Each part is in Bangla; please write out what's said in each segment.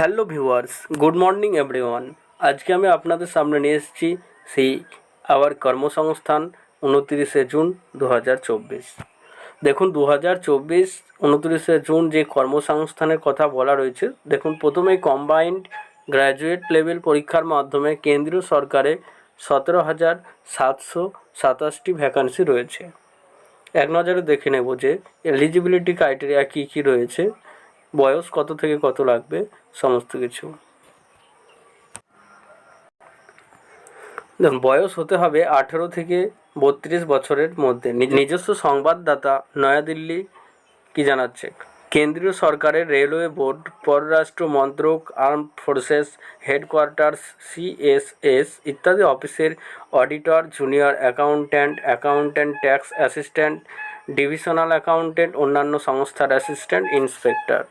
Hello viewers, good morning everyone. আজকে আমি আপনাদের সামনে নিয়ে এসেছি সেই আবার কর্মসংস্থান উনতিরিশে জুন দু হাজার চব্বিশ। দেখুন দু হাজার চব্বিশ, উনতিরিশে জুন যে কর্মসংস্থানের কথা বলা রয়েছে, দেখুন, প্রথমেই কম্বাইন্ড গ্র্যাজুয়েট লেভেল পরীক্ষার মাধ্যমে কেন্দ্রীয় সরকারে সতেরো হাজার সাতশো সাতাশটি ভ্যাকান্সি রয়েছে। এক নজরে দেখে নেব যে এলিজিবিলিটি ক্রাইটেরিয়া কী কী রয়েছে। বয়স কত থেকে কত লাগবে? সমস্ত কিছু। দেখুন, বয়স হতে হবে আঠেরো থেকে বত্রিশ বছরের মধ্যে। নিজস্ব সংবাদদাতা নয়াদিল্লি কি জানাচ্ছে? কেন্দ্রীয় সরকারের রেলওয়ে বোর্ড, পররাষ্ট্র মন্ত্রক, আর্ম ফোর্সেস, হেডকোয়ার্টার্স, সিএসএস ইত্যাদি অফিসের auditor, junior accountant accountant tax assistant, divisional accountant, অন্যান্য সংস্থার assistant, inspector.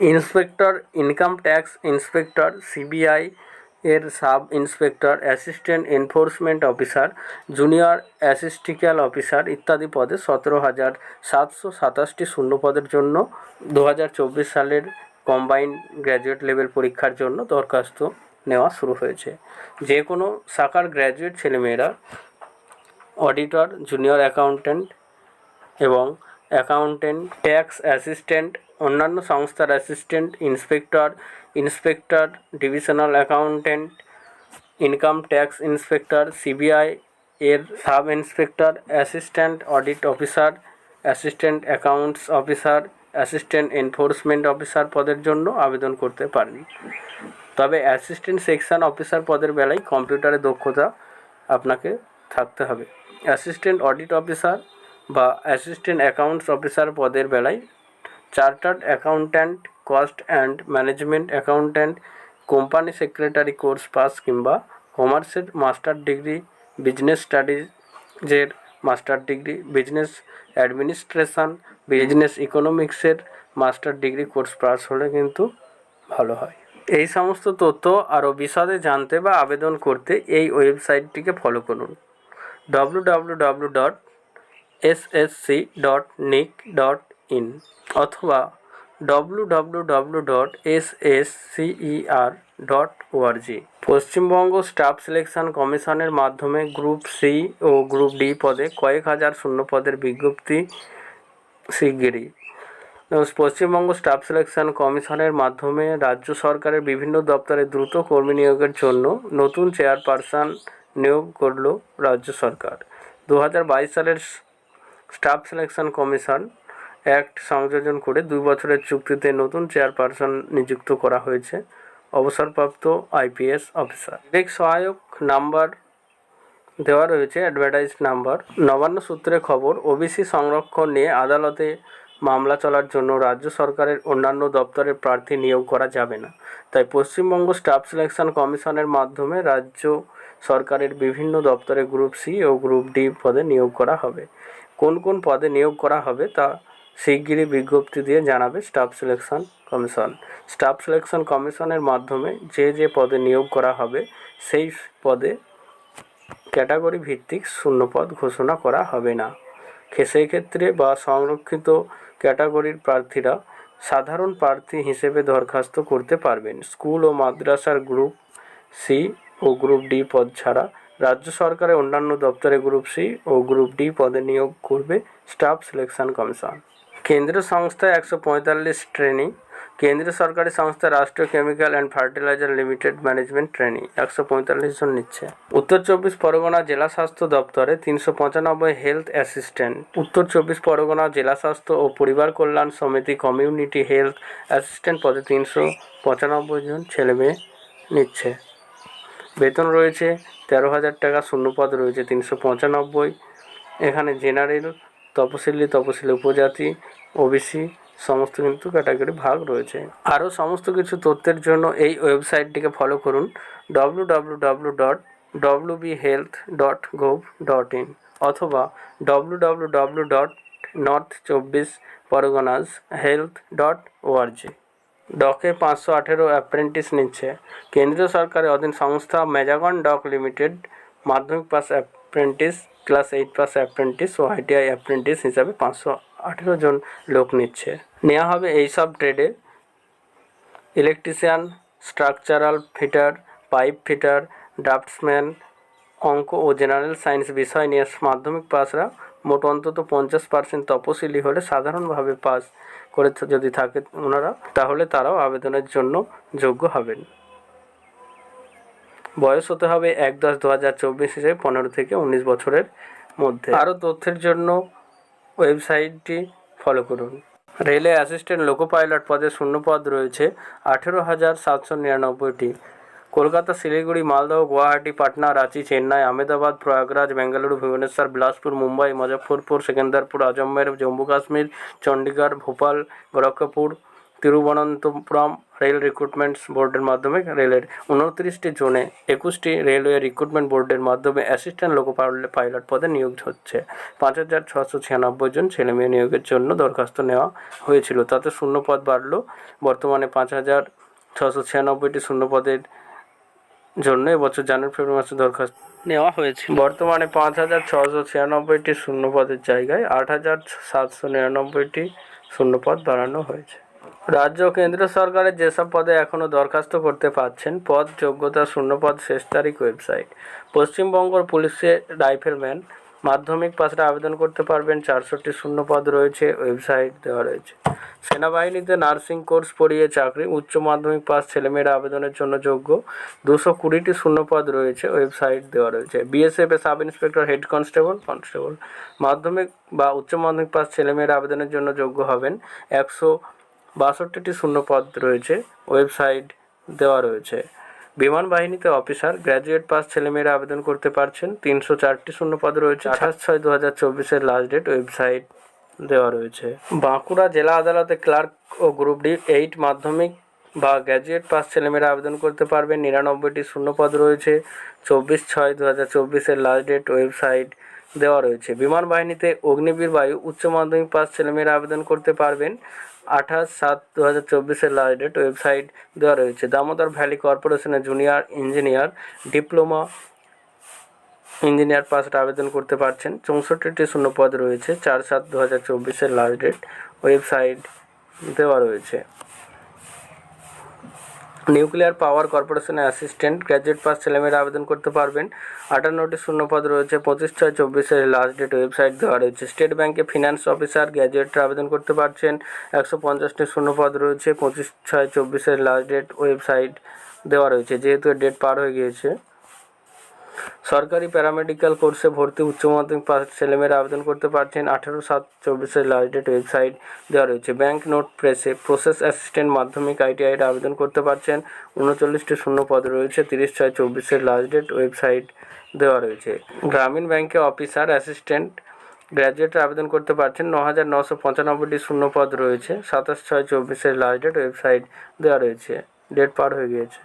Inspector, income tax inspector, CBI এর sub inspector, assistant enforcement officer, junior statistical officer ইত্যাদি পদে সতেরো হাজার সাতশো সাতাশটি শূন্য পদের জন্য দু হাজার চব্বিশ সালের কম্বাইন্ড গ্র্যাজুয়েট লেভেল পরীক্ষার জন্য দরখাস্ত নেওয়া শুরু হয়েছে। যে কোনো শাখার গ্র্যাজুয়েট ছেলেমেয়েরা, অডিটর, জুনিয়র অ্যাকাউন্ট্যান্ট এবং অ্যাকাউন্টেন্ট, ট্যাক্স অ্যাসিস্ট্যান্ট, অন্যান্য সংস্থার assistant, inspector inspector, divisional accountant, income tax inspector, CBI এর sub inspector, assistant audit officer, assistant accounts officer, assistant enforcement officer পদের জন্য আবেদন করতে পারেন। তবে অ্যাসিস্ট্যান্ট সেকশন অফিসার পদের বেলায় কম্পিউটারে দক্ষতা আপনাকে থাকতে হবে। অ্যাসিস্ট্যান্ট অডিট অফিসার বা অ্যাসিস্ট্যান্ট অ্যাকাউন্টস অফিসার পদের বেলায় chartered accountant cost and management accountant company secretary course pass কিংবা কমার্সের master degree business স্টাডিজের master degree business administration business ইকোনমিক্সের master degree course pass হলে কিন্তু ভালো হয়। এই সমস্ত তথ্য আরও বিশদে জানতে বা আবেদন করতে এই ওয়েবসাইটটিকে ফলো করুন। W dot SSC dot NIC dot in অথবা W W W dot S S CER dot ORG Paschimbanga staff selection কমিশনের মাধ্যমে গ্রুপ সি ও গ্রুপ ডি পদে কয়েক হাজার শূন্য পদের বিজ্ঞপ্তি শিগগিরই। পশ্চিমবঙ্গ স্টাফ সিলেকশন কমিশনের মাধ্যমে রাজ্য সরকারের বিভিন্ন দপ্তরে দ্রুত কর্মী নিয়োগের জন্য নতুন চেয়ারপারসন নিয়োগ করল রাজ্য সরকার। দু হাজার বাইশ সালের স্টাফ সিলেকশন কমিশন অ্যাক্ট সংযোজন করে দুই বছরের চুক্তিতে নতুন চেয়ারপারসন নিযুক্ত করা হয়েছে, অবসরপ্রাপ্ত আইপিএস অফিসার। এক সহায়ক নাম্বার দেওয়া রয়েছে অ্যাডভার্টাইজ নাম্বার। নবান্ন সূত্রে খবর, ওবিসি সংরক্ষণ নিয়ে আদালতে মামলা চলার জন্য রাজ্য সরকারের অন্যান্য দপ্তরের প্রার্থী নিয়োগ করা যাবে না। তাই পশ্চিমবঙ্গ স্টাফ সিলেকশন কমিশনের মাধ্যমে রাজ্য সরকারের বিভিন্ন দপ্তরে গ্রুপ সি ও গ্রুপ ডি পদে নিয়োগ করা হবে। কোন কোন পদে নিয়োগ করা হবে তা শিগগিরই বিজ্ঞপ্তি দিয়ে জানাবে staff selection commission. Staff selection কমিশনের মাধ্যমে যে যে পদে নিয়োগ করা হবে, সেই পদে ক্যাটাগরি ভিত্তিক শূন্যপদ ঘোষণা করা হবে না। সেই ক্ষেত্রে বা সংরক্ষিত ক্যাটাগরির প্রার্থীরা সাধারণ প্রার্থী হিসেবে দরখাস্ত করতে পারবেন। স্কুল ও মাদ্রাসার গ্রুপ সি ও গ্রুপ ডি পদ ছাড়া রাজ্য সরকারের অন্যান্য দপ্তরে গ্রুপ সি ও গ্রুপ ডি পদে নিয়োগ করবে স্টাফ সিলেকশন কমিশন। কেন্দ্রীয় সংস্থা একশো পঁয়তাল্লিশ ট্রেনিং, কেন্দ্রীয় সরকারি সংস্থা Rashtriya chemical and fertilizer limited management training একশো পঁয়তাল্লিশ জন নিচ্ছে। উত্তর চব্বিশ পরগনা জেলা স্বাস্থ্য দপ্তরে তিনশো পঁচানব্বই হেলথ অ্যাসিস্ট্যান্ট, উত্তর চব্বিশ পরগনা জেলা স্বাস্থ্য ও পরিবার কল্যাণ সমিতি কমিউনিটি হেলথ অ্যাসিস্ট্যান্ট পদে তিনশো পঁচানব্বই জন ছেলেমেয়ে নিচ্ছে। বেতন রয়েছে তেরো হাজার টাকা শূন্যপদ রয়েছে তিনশো পঁচানব্বই। এখানে জেনারেল, তপশিলি তপশিলি উপজাতি, ওবিসি সমস্ত কিন্তু ক্যাটাগরি ভাগ রয়েছে। আরও সমস্ত কিছু তথ্যের জন্য এই ওয়েবসাইটটিকে ফলো করুন W W W dot W B health dot gov dot in অথবা W W W dot north চব্বিশ পরগনাস হেলথ ডট ওআরজি ডকে পাঁচশো আঠেরো অ্যাপ্রেন্টিস নিচ্ছে। কেন্দ্রীয় সরকারের অধীন সংস্থা মেজাগন ডক লিমিটেড মাধ্যমিক pass apprentice class eight pass apprentice ও আইটিআই অ্যাপ্রেন্টিস হিসাবে পাঁচশো আঠেরো জন লোক নিচ্ছে। নেওয়া হবে এইসব ট্রেডে electrician, structural fitter, pipe fitter, draftsman, অঙ্ক ও জেনারেল সায়েন্স বিষয় নিয়ে মাধ্যমিক পাসরা মোট অন্তত পঞ্চাশ পার্সেন্ট তপশিলি হলে সাধারণভাবে পাস করে যদি থাকে ওনারা, তাহলে তারাও আবেদনের জন্য যোগ্য হবেন। বয়স হতে হবে এক দশ দু হাজার চব্বিশ হিসেবে পনেরো থেকে উনিশ বছরের মধ্যে। আরও তথ্যের জন্য ওয়েবসাইটটি ফলো করুন। রেলে অ্যাসিস্ট্যান্ট লোকো পাইলট পদে শূন্য পদ রয়েছে আঠেরো হাজার সাতশো নিরানব্বইটি। কলকাতা, শিলিগুড়ি, মালদহ, গুয়াহাটি, পাটনা, রাঁচি, চেন্নাই, আহমেদাবাদ, প্রয়াগরাজ, বেঙ্গালুরু, ভুবনেশ্বর, বিলাসপুর, মুম্বাই, মুজফ্ফরপুর, সেকেন্দারপুর, আজমের, জম্মু কাশ্মীর চণ্ডীগড় ভোপাল, গোরক্ষপুর, তিরুবনন্তপুরম রেল রিক্রুটমেন্ট বোর্ডের মাধ্যমে রেলের উনত্রিশটি জোনে একুশটি রেলওয়ে রিক্রুটমেন্ট বোর্ডের মাধ্যমে অ্যাসিস্ট্যান্ট লোকো পাইলট পদে নিয়োগ হচ্ছে। পাঁচ হাজার ছশো ছিয়ানব্বই জন ছেলেমেয়ে নিয়োগের জন্য দরখাস্ত নেওয়া হয়েছিল। তাতে শূন্য পদ বাড়লো। বর্তমানে পাঁচ হাজার ছশো ছিয়ানব্বইটি শূন্য পদের জন্য এবছর জানুয়ারি ফেব্রুয়ারি মাসে দরখাস্ত নেওয়া হয়েছে। বর্তমানে পাঁচ হাজার ছশো ছিয়ানব্বইটি শূন্য পদের জায়গায় আট হাজার সাতশো নিরানব্বইটি শূন্য পদ বাড়ানো হয়েছে। রাজ্য ও কেন্দ্র সরকারের যেসব পদে এখনও দরখাস্ত করতে পারছেন পদ যোগ্যতা শূন্যপদ শেষ তারিখ ওয়েবসাইট। পশ্চিমবঙ্গ পুলিশের রাইফেলম্যান মাধ্যমিক পাশে আবেদন করতে পারবেন। চারশোটি শূন্য পদ রয়েছে ওয়েবসাইট দেওয়া রয়েছে। সেনাবাহিনীতে নার্সিং কোর্স পড়িয়ে চাকরি, উচ্চ মাধ্যমিক পাস ছেলেমেয়েরা আবেদনের জন্য যোগ্য। দুশো কুড়িটি শূন্য পদ রয়েছে ওয়েবসাইট দেওয়া রয়েছে। বিএসএফ এ sub inspector head constable constable মাধ্যমিক বা উচ্চ মাধ্যমিক পাস ছেলেমেয়েরা আবেদনের জন্য যোগ্য হবেন। একশো বাষট্টিটি শূন্য পদ রয়েছে ওয়েবসাইট দেওয়া রয়েছে। বিমান বাহিনীতে অফিসার গ্র্যাজুয়েট পাস ছেলেমেয়েরা আবেদন করতে পারছেন। তিনশো চারটি শূন্য পদ রয়েছে আঠাশ ছয় দু হাজার চব্বিশের লাস্ট ডেট ওয়েবসাইট দেওয়া রয়েছে। বাঁকুড়া জেলা আদালতে ক্লার্ক ও গ্রুপ ডি এইট মাধ্যমিক বা গ্র্যাজুয়েট পাস ছেলেমেয়েরা আবেদন করতে পারবেন। নিরানব্বইটি শূন্য পদ রয়েছে। চব্বিশ ছয় দু হাজার চব্বিশের লাস্ট ডেট ওয়েবসাইট দেওয়া রয়েছে। বিমান বাহিনীতে অগ্নিবীর বায়ু উচ্চ মাধ্যমিক পাস ছেলেমেয়েরা আবেদন করতে পারবেন। আঠাশ সাত দু হাজার চব্বিশের লাস্ট ডেট ওয়েবসাইট দেওয়া রয়েছে। দামোদর ভ্যালি কর্পোরেশনের জুনিয়র ইঞ্জিনিয়ার ডিপ্লোমা ইঞ্জিনিয়ার পাসটা আবেদন করতে পারছেন। চৌষট্টিটি শূন্য পদ রয়েছে। চার সাত দু হাজার চব্বিশের লাস্ট ডেট ওয়েবসাইট দেওয়া রয়েছে। নিউক্লিয়ার পাওয়ার কর্পোরেশনের অ্যাসিস্ট্যান্ট গ্র্যাজুয়েট পাস ছেলেমেয়েরা আবেদন করতে পারবেন। আটান্নটি শূন্যপদ রয়েছে, পঁচিশ ছয় চব্বিশের লাস্ট ডেট ওয়েবসাইট দেওয়া রয়েছে। স্টেট ব্যাংকে ফিনান্স অফিসার গ্র্যাজুয়েটরা আবেদন করতে পারছেন। একশো পঞ্চাশটি শূন্যপদ রয়েছে, পঁচিশ ছয় চব্বিশের লাস্ট ডেট ওয়েবসাইট দেওয়া রয়েছে, যেহেতু ডেট পার হয়ে গিয়েছে। সরকারি প্যারামেডিক্যাল কোর্সে ভর্তি উচ্চ মাধ্যমিক পাস ছেলেমেয়েরা আবেদন করতে পারছেন আঠেরো সাত চব্বিশের লাস্ট ডেট ওয়েবসাইট দেওয়া রয়েছে। ব্যাংক নোট প্রেসে প্রসেস অ্যাসিস্ট্যান্ট মাধ্যমিক আইটিআইয়ের আবেদন করতে পারছেন। উনচল্লিশটি শূন্য পদ রয়েছে, তিরিশ ছয় চব্বিশের লাস্ট ডেট ওয়েবসাইট দেওয়া রয়েছে। গ্রামীণ ব্যাংকে অফিসার অ্যাসিস্ট্যান্ট গ্র্যাজুয়েটরা আবেদন করতে পারছেন। ন হাজার নশো পঁচানব্বইটি শূন্য পদ রয়েছে, সাতাশ ছয় চব্বিশের লাস্ট ডেট ওয়েবসাইট দেওয়া রয়েছে। ডেট পার হয়ে গিয়েছে।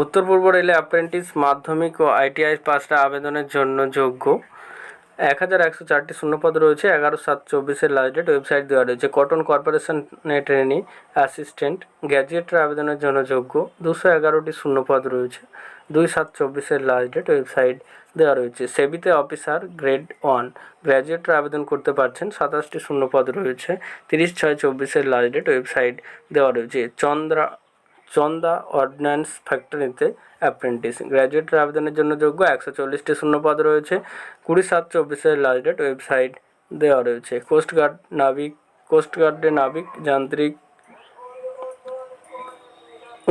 উত্তর পূর্ব রেলে অ্যাপ্রেন্টিস মাধ্যমিক ও আইটিআই পাসটা আবেদনের জন্য যোগ্য। এক হাজার একশো চারটি শূন্যপদ রয়েছে, এগারো সাত চব্বিশের লাস্ট ডেট ওয়েবসাইট দেওয়া রয়েছে। কটন কর্পোরেশনে ট্রেনি অ্যাসিস্ট্যান্ট গ্র্যাজুয়েটরা আবেদনের জন্য যোগ্য। দুশো এগারোটি শূন্যপদ রয়েছে, দুই সাত চব্বিশের লাস্ট ডেট ওয়েবসাইট দেওয়া রয়েছে। সেবিতে অফিসার গ্রেড ওয়ান গ্র্যাজুয়েটরা আবেদন করতে পারছেন, সাতাশটি শূন্যপদ রয়েছে, তিরিশ ছয় চব্বিশের লাস্ট ডেট ওয়েবসাইট দেওয়া রয়েছে। চন্দ্রা চন্দা অর্ডিন্যান্স ফ্যাক্টরিতে অ্যাপ্রেন্টিস। গ্র্যাজুয়েটের আবেদনের জন্য যোগ্য একশো চল্লিশটি শূন্যপদ রয়েছে। কুড়ি সাত চব্বিশের লাস্ট ডেট ওয়েবসাইট দেওয়া রয়েছে। কোস্টগার্ড নাবিক কোস্টগার্ডে নাবিক, যান্ত্রিক,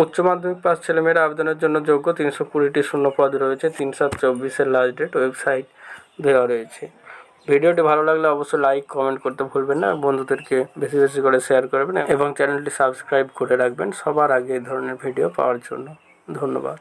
উচ্চ মাধ্যমিক পাস ছেলেমেয়েরা আবেদনের জন্য যোগ্য তিনশো কুড়িটি শূন্যপদ রয়েছে। তিন সাত চব্বিশের লাস্ট ডেট ওয়েবসাইট দেওয়া রয়েছে। ভিডিওটি ভালো লাগলে অবশ্যই লাইক কমেন্ট করতে ভুলবেন না। বন্ধুদেরকে বেশি বেশি করে শেয়ার করবেন এবং চ্যানেলটি সাবস্ক্রাইব করে রাখবেন সবার আগে এই ধরনের ভিডিও পাওয়ার জন্য। ধন্যবাদ।